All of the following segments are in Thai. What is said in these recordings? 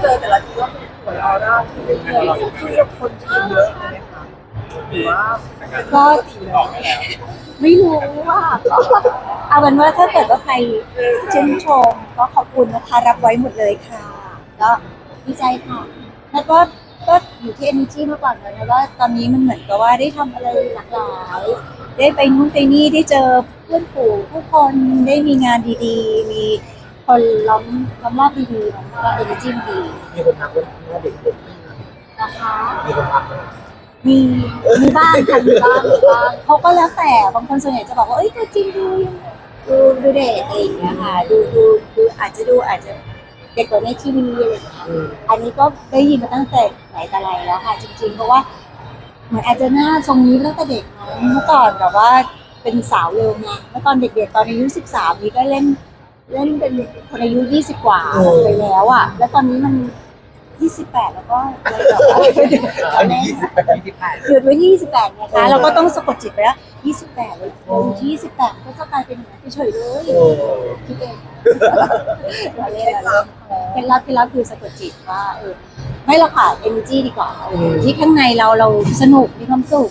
เจอแต่ละทีก็เป็นสวยออร่าที่ไม่เที่ยวที่กับคนจีนเยอะเลยนะคะหรือว่าก็ตีแล้วไม่รู้ว่าก็เอาเป็นว่าถ้าเกิดว่าใครชื่นชมก็ขอบคุณนะคะรับไว้หมดเลยค่ะ ก็ดีใจค่ะ แล้วก็ก็อยู่ที่ energy มื่อก่อนเลยนะว่าตอนนี้มันเหมือนกับว่าได้ทำอะไรหลากหลายได้ไปนู่นไปนี่ได้เจอเพื่อนฝูงผู้คนได้มีงานดีๆ มี คนล้อมล้อมรอบดีๆมันก็ energy มันดีมีคนทักว่าหน้าเด็กลงนะคะมีคนทักไหมมีมีบ้างค่ะมีบ้างมีบ้างเขาก็แล้วแต่บางคนส่วนใหญ่จะบอกว่าเอ้ยตัวจริงดูยังดูดูเด็กอะไรอย่างเงี้ยค่ะดูดูดูอาจจะดูอาจจะเด็กกว่าในทีวีอะไรอย่างเงี้ยอืมอันนี้ก็ได้ยินมาตั้งแต่ไหนแต่ไรแล้วค่ะ จริง ๆ เพราะว่าเหมือนอาจจะหน้าทรงนี้ตั้งแต่เด็กนะเมื่อก่อนแบบว่าเป็นสาวเร็วไงเมื่อตอนเด็กๆตอนอายุสิบสามนี้ก็เล่น เล่นเป็นคนอายุยี่สิบกว่าไปแล้วอะ แล้วตอนนี้มันยี่สิบแปดแล้วก็เลยแบบว่าอันนี้ยี่สิบแปดยี่สิบแปดเกิดไว้ที่28นะคะเราก็ต้องสะกดจิตไปแล้ว28เลยเราอยู่ที่28ก็จะกลายเป็นอย่างนั้นเฉยๆเลยโอ้คิดเองเราเล่นเราเล่นเคล็ดลับเคล็ดลับคือสะกดจิตว่าเออไม่หรอกค่ะ energy ดีกว่าเออที่ข้างในเราเราสนุกมีความสุข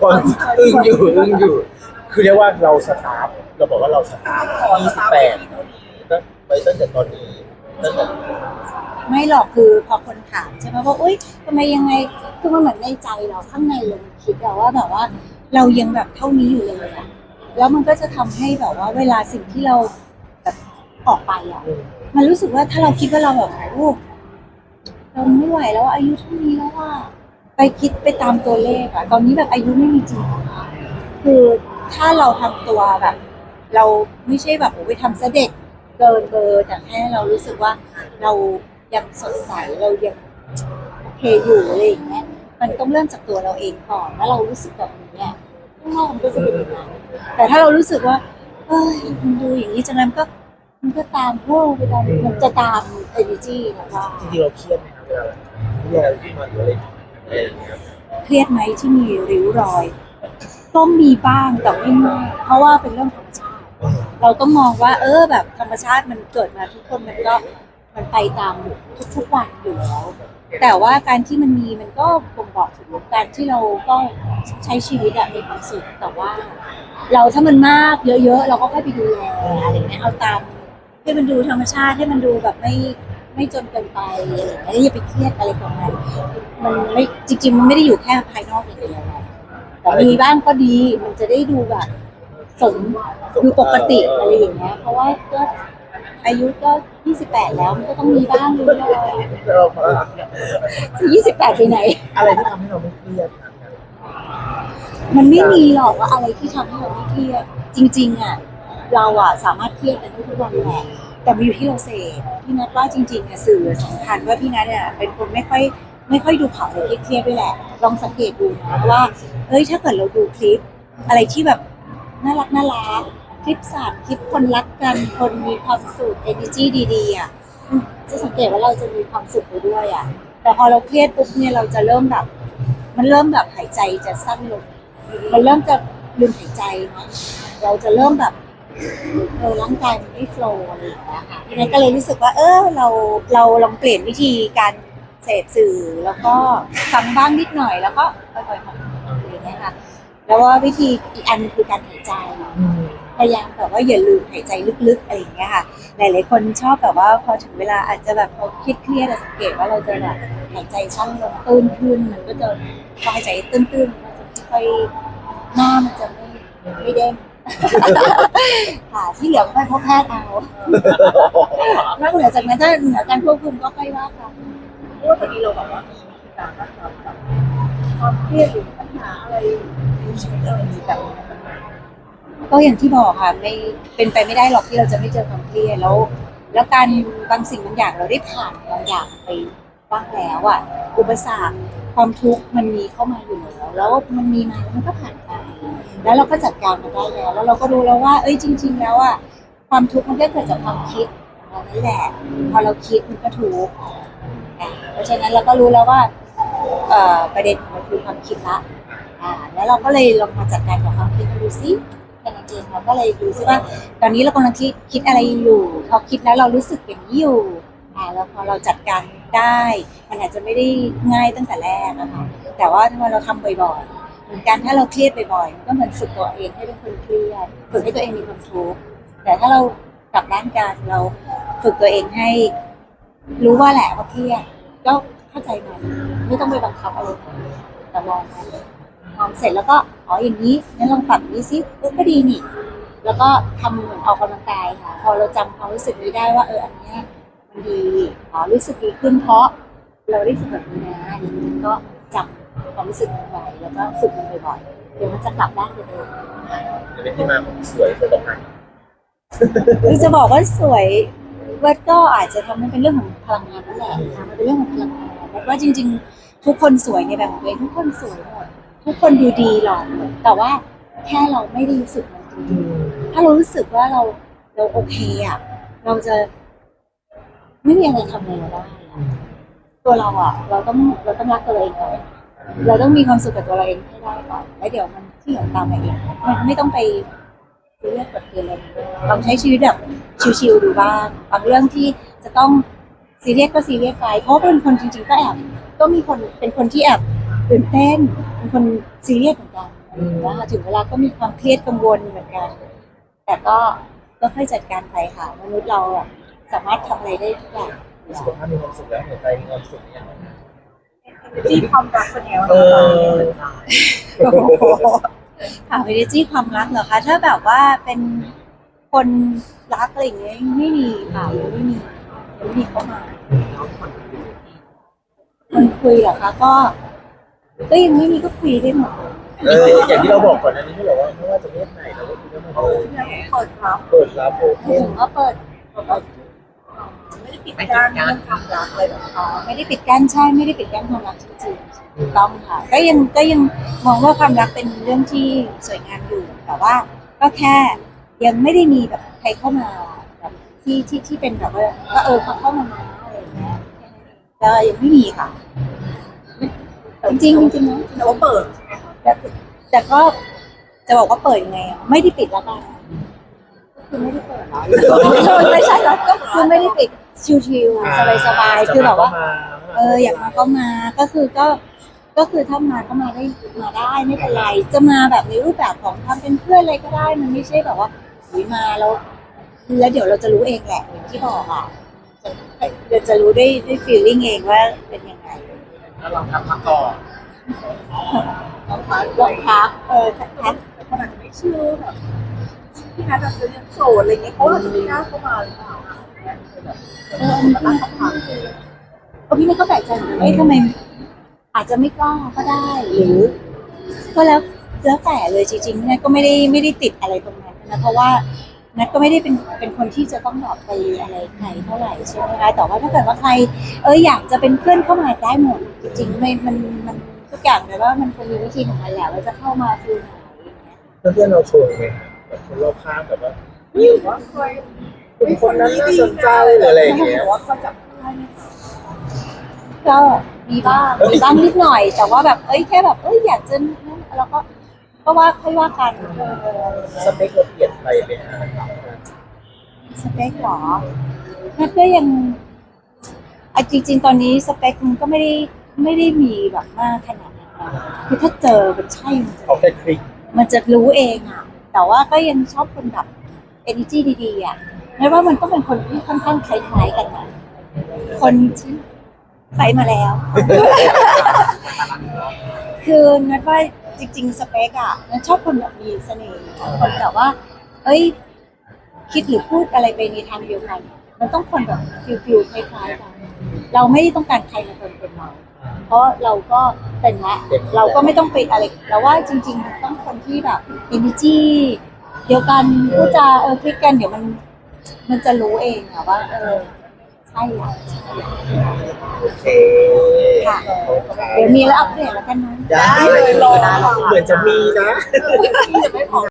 คนอึ้งอยู่อึ้งอยู่ คือเรียกว่าเราสตาร์ทเราบอกว่าเราสตาร์ทขอยี่สสิบตาร์แปทดตั้งไปตั้งแต่ตอนนี้ตั้งแต่ไม่หรอกคือพอคนถามใช่ไหมว่าอุ้ยทำไมยังไงคือมันเหมือนในใจเราข้างในเราคิดอะว่าแบบว่า เรายังแบบเท่านี้อยู่เลยอะแล้วมันก็จะทำให้แบบว่า เวลาสิ่งที่เราแบบออกไปอะมันรู้สึกว่าถ้าเราคิดว่าเราแบบโอ้เราไม่ไหวแล้วอายุเท่านี้แล้วว่า ไปคิดไปตามตัวเลขอะตอนนี้แบบอายุไม่มีจริงคือถ้าเราทำตัวแบบ เราไม่ใช่แบบโอ้ไปทำซะเด็กเกินเบอร์แต่แค่เรารู้สึกว่าเรายังสดใสเรายังโอเคอยู่อะไรอย่างเงี้ยมันต้องเริ่มจากตัวเราเองก่อนแล้วเรารู้สึกแบบนี้อะข้างนอกมันก็จะเป็นอย่างนั้นแต่ถ้าเรารู้สึกว่าเอ้ยมันดูอย่างนี้จังนั้นก็มันก็ตามพวกไปตามมันจะตาม energy แบบว่าจริงๆเราเครียดไหมครับเวลาเครียดอะไรที่มันอะไร อะไรอย่างเงี้ยเครียดไหมที่มีริ้วรอยก็มีบ้างแต่ไม่มากเพราะว่าเป็นเรื่องธรรมชาติ เราก็มองว่า เออแบบธรรมชาติมันเกิดมาทุกคนมันก็มันไปตามทุกๆวันอยู่แล้วแต่ว่าการที่มันมีมันก็บ่งบอกถึงการที่เราก็ใช้ชีวิตอะมีความสุขแต่ว่า เราถ้ามันมากเยอะๆ เราก็ค่อยไปดูแลอะไรเงี้ยเอาตามให้มันดูธรรมชาติให้มันดูแบบไม่ ไม่จนเกินไปอะไรอย่างเงี้ยอย่าไปเครียดอะไรกับมันมันไม่จริง ๆ มันไม่ได้อยู่แค่ภายนอกอย่างเดียวแต่มีบ้างก็ดีมันจะได้ดูแบบสมดูปกติอะไรอย่างเงี้ยเพราะว่าก็อายุก็ 28 แล้วมันก็ต้องมีบ้างนิดหน่อยเราพอจะ28 ไปไหน อะไรที่ทำให้เราไม่เครียดครับมันไม่มีหรอกว่าอะไรที่ทำให้เราไม่เครียด จริง ๆ อะ เราอะสามารถเครียดกันได้ทุกวันแหละ แต่มันอยู่ที่เราเสพพี่นัทว่าจริงๆอะสื่อสำคัญว่าพี่นัทอะเป็นคนไม่ค่อยไม่ค่อยดูข่าวอะไรเครียดๆด้วยแหละ ลองสังเกตดูนะว่าเอ้ยถ้าเกิดเราดูคลิป อะไรที่แบบน่ารักน่ารักคลิปสัตว์คลิปคนรักกันคนมีความสุข energy ดีๆอะจะสังเกตว่าเราจะมีความสุขไปด้วยอะ แต่พอเราเครียดปุ๊บเนี่ยเราจะเริ่มแบบ มันเริ่มแบบหายใจจะสั้นลงมันเริ่มจะลืมหายใจนะเราจะเริ่มแบบ เออร่างกายมันไม่โฟล์อะไรอย่างเงี้ยค่ะทีนี้ก็เลยรู้สึกว่า เออเราเราลองเปลี่ยนวิธีการเสพสื่อแล้วก็ฟังบ้างนิดหน่อยแล้วก็ค่อยๆทำอะไรอย่างเงี้ยค่ะแล้วว่าวิธีอีกอันคือการหายใจพยายามแบบว่าอย่าลืมหายใจลึกๆอะไรอย่างเงี้ยค่ะ หลายๆคนชอบแบบว่าพอถึงเวลาอาจจะแบบพอเครียดๆสังเกตว่าเราจะแบบหายใจสั้นลงตื้นขึ้นมันก็จะพอหายใจตื้นๆมันจะค่อยหน้ามันจะไม่ไม่เด้ง ค่ะที่เหลือก็ไปพบแพทย์เอานอกเหนือจากนั้นถ้าเหนือการควบคุมก็ค่อยว่ากันเพราะว่าตอนนี้เราแบบว่ามีวิธีการรักษากับความเครียดหรือปัญหาอะไรในชีวิตเราจริงแบบนี้นะคะก็อย่างที่บอกค่ะไม่เป็นไปไม่ได้หรอกที่เราจะไม่เจอความเครียดแล้ว แล้วการบางสิ่งบางอย่างเราได้ผ่านบางอย่างไปบ้างแล้วอะอุปสรรคความทุกข์มันมีเข้ามาอยู่แล้วแล้วมันมีมาแล้วมันก็ผ่านไป แล้วเราก็จัดการมันได้แล้ว แล้วเราก็รู้แล้วว่า เอ้ยจริง ๆ แล้วอะความทุกข์มันก็เกิดจากความคิดของเรานั่นแหละพอเราคิดมันก็ทุกข์อะเพราะฉะนั้นเราก็รู้แล้วว่าเอ่อประเด็นมันคือความคิดละอ่าแล้วเราก็เลยลองมาจัดการกับความคิดดูซิแค่นั้นเองเองเราก็เลยรู้สึกว่า ตอนนี้เรากำลังคิดคิดอะไรอยู่ พอคิดแล้วเรารู้สึกอย่างนี้อยู่อ่าแล้วพอเราจัดการได้ มันอาจจะไม่ได้ง่ายตั้งแต่แรกนะคะแต่ว่าถ้าเราทำบ่อยๆ เหมือนกันถ้าเราเครียดบ่อยๆก็เหมือนฝึกตัวเองให้เป็นคนเครียดฝึกให้ตัวเองมีความทุกข์แต่ถ้าเรากลับด้านกันเราฝึกตัวเองให้ รู้ว่าแหละว่าเครียดก็เข้าใจมันไม่ต้องไปบังคับอะไรมันแต่มองมันมองเสร็จแล้วก็อ๋ออย่างนี้งั้นลองปรับนี้ซิเออก็ดีนี่ แล้วก็ทำเหมือนออกกำลังกายค่ะ พอเราจำความรู้สึกนี้ได้ว่า เอออันเนี้ยมันดีอ๋อรู้สึกดีขึ้นเพราะ เราได้ฝึกแบบนี้นะอย่างนี้ก็จำ ความรู้สึกนั้นไว้แล้วก็ฝึกมันบ่อยๆเดี๋ยวมันจะกลับด้านเดิมเป็นที่มาของสวยสวยตรงไหนคือจะบอกว่าสวยเวัดก็อาจจะทำให้เป็นเรื่องของพลังงานนั่นแหละค่ะมันเป็นเรื่องของพลังงานแล้วว่าจริง ๆ ทุกคนสวยในแบบของตัวเองทุกคนสวยหมดทุกคนดูดีหล่อหมดแต่ว่าแค่เราไม่ได้รู้สึกมันจริงๆถ้าเรารู้สึกว่าเราเราโอเคอะเราจะไม่มีอะไรทำอะไรเราได้อะตัวเราอะ เราต้องเราต้องรักตัวเราเองก่อน เราต้องมีความสุขกับตัวเราเองให้ได้ก่อนแล้วเดี๋ยวมันที่เหลือตามมาเองมันไม่ต้องไปซีเรียสกดเกินเลยลองใช้ชีวิตแบบชิวๆดูบ้างบางเรื่องที่จะต้องซีเรียสก็ซีเรียสไปเพราะเป็นคนจริงๆก็แอบก็มีคนเป็นคนที่แอบตื่นเต้นเป็นคนซีเรียสเหมือนกันนะคะถึงเวลาก็มีความเครียดกังวลเหมือนกัน แต่ก็ก็ค่อยจัดการไปค่ะมนุษย์เราสามารถทำอะไรได้ทุกอย่างสุขภาพมีความสุขแล้วหัวใจมีความสุขเนี่ย จีความรักเป็นไงบ้างเอคะอค่ะเวทีความรักเหรอคะถ้าแบบว่าเป็นคนรักอะไรอย่างเงี้ยไม่มีค่ะยังไม่มียังไม่มีเข้ามาคนคุยเหรอคะก็ ก็ยังไม่มีก็คุยได้หมดเอออย่างที่เราบอกก่อนอันนี้ที่บอกว่าไม่ว่าจะเพศไหนเราก็คือต้องมาเปิดเปิดรับเปิดรับโอเพถึนงก็เปิดไม่ได้ ปิดกั้นเรื่องความรักเลยเหรออ๋อไม่ได้ปิดกั้นใช่ไม่ได้ปิดกั้นความรักจริงๆถูกต้องค่ะ ก็ยังก็ยังมองว่าความรักเป็นเรื่องที่สวยงามอยู่ แต่ว่าก็แค่ยังไม่ได้มีแบบใครเข้ามาแบบที่ที่ที่เป็นแบบว่าก็เออเขาเข้ามานะอะไรอย่างเงี้ยแค่นั้นเองก็ยังไม่มีค่ะ จริงๆจริงๆนะแต่ว่าเปิดแต่แต่ก็จะบอกว่าเปิดยังไงอะไม่ได้ปิดแล้วกันก็คือไม่ได้เปิดไม่ใช่แล้วก็คือไม่ได้ปิด ชิวๆสบายๆคือแบบว่า เอออยากมาก็มาก็คือก็ก็คือถ้ามาก็มาได้มาได้ไม่เป็นไร จะมาแบบในรูปแบบของทำเป็นเพื่อนอะไรก็ได้ มันไม่ใช่แบบว่าหุยมาแล้วแล้วเดี๋ยวเราจะรู้เองแหละอย่างที่บอกอะจะเดี๋ยวจะรู้ได้ได้ฟีลลิ่งเองว่าเป็นยังไงแล้วลองทำมาก่อนลองพักลองพักเออพักแต่คนอาจจะไม่เชื่อแบบพี่นัทอาจจะยังโสดอะไรเงี้ยเขาอาจจะไม่กล้าเข้ามาหรือเปล่า แบบเอออันนี้พี่นัทก็เออพี่นัทก็แปลกใจเหมือนกันว่าเอ๊ะทำไมอาจจะไม่กล้าก็ได้ หรือ ก็แล้วแล้วแต่เลยจริงๆนัทก็ไม่ได้ไม่ได้ติดอะไรตรงนั้นนะเพราะว่านัทก็ไม่ได้เป็นเป็นคนที่จะต้องแบบไปอะไรใครเท่าไหร่ใช่ไหมคะแต่ว่าถ้าเกิดว่าใคร เอออยากจะเป็นเพื่อนเข้ามาได้หมดจริงๆไม่มันมันทุกอย่างเลยว่ามันคงมีวิธีของมันแหละว่าจะเข้ามาฟิลไหนอะไรอย่างเงี้ยเพื่อนๆเราชมไหมแบบคนรอบข้างแบบว่าหรือว่าเคย เป็นคนนั้นน่าสนใจหรืออะไรอย่างเงี้ยแต่ว่าเขาจับได้ไหมก็มีบ้างมีบ้างนิดหน่อย แต่ว่าแบบเอ้ยแค่แบบเอ้ยอยากจะนั่นแล้วก็ก็ว่าค่อยว่ากันเออสเปคเราเปลี่ยนไปไหมฮะสเปคเหรอนัทก็ยังอะจริง ๆ ตอนนี้สเปคมันก็ไม่ได้ไม่ได้มีแบบมากขนาดนั้นนะคือถ้าเจอมันใช่มันจะ เขาแค่คลิกมันจะรู้เองอะ แต่ว่าก็ยังชอบคนแบบ energy ดีๆอะ ไม่ว่ามันต้องเป็นคนที่ค่อนข้างคล้ายๆกันนะคนที่ไปมาแล้ว คือนัดว่าจริง ๆ สเปกอะนัดชอบคนแบบมีเสน่ห์คนแบบว่า เอ้ย คิดหรือพูดอะไรไปในทางเดียวกัน มันต้องคนแบบฟิลฟิลคล้ายๆกัน เราไม่ได้ต้องการใครมาเป็นเป็นเราเพราะเราก็เป็นละเราก็ไม่ต้องไปอะไรเราว่าจริงๆมันต้องคนที่แบบ energy เดียวกันพูดจาเออคลิกกันเดี๋ยวมัน มันจะรู้เองอะว่าเออใช่ละใช่ละโอเคค่ะเดี๋ยวมีแล้วอัปเดตแล้วกันนะ ได้เลยรอเหมือนจะมีนะที่จะไม่พอ